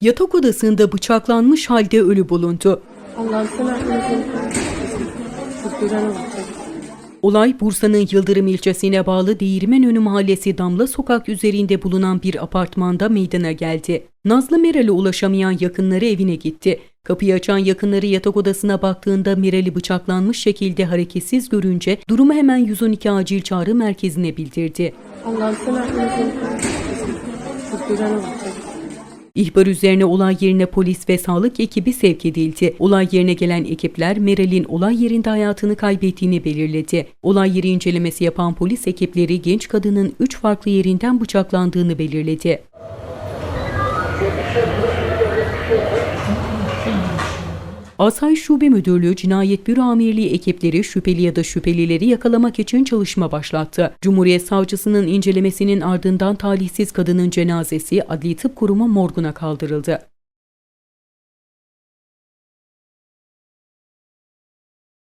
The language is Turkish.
Yatak odasında bıçaklanmış halde ölü bulundu. Olay Bursa'nın Yıldırım ilçesine bağlı Değirmenönü Mahallesi Damla Sokak üzerinde bulunan bir apartmanda meydana geldi. Nazlı Meral'e ulaşamayan yakınları evine gitti. Kapıyı açan yakınları yatak odasına baktığında Meral'i bıçaklanmış şekilde hareketsiz görünce durumu hemen 112 acil çağrı merkezine bildirdi. Allah'ım İhbar üzerine olay yerine polis ve sağlık ekibi sevk edildi. Olay yerine gelen ekipler Meral'in olay yerinde hayatını kaybettiğini belirledi. Olay yeri incelemesi yapan polis ekipleri genç kadının 3 farklı yerinden bıçaklandığını belirledi. Asayiş Şube Müdürlüğü Cinayet Büro Amirliği ekipleri şüpheli ya da şüphelileri yakalamak için çalışma başlattı. Cumhuriyet Savcısının incelemesinin ardından talihsiz kadının cenazesi Adli Tıp Kurumu morguna kaldırıldı.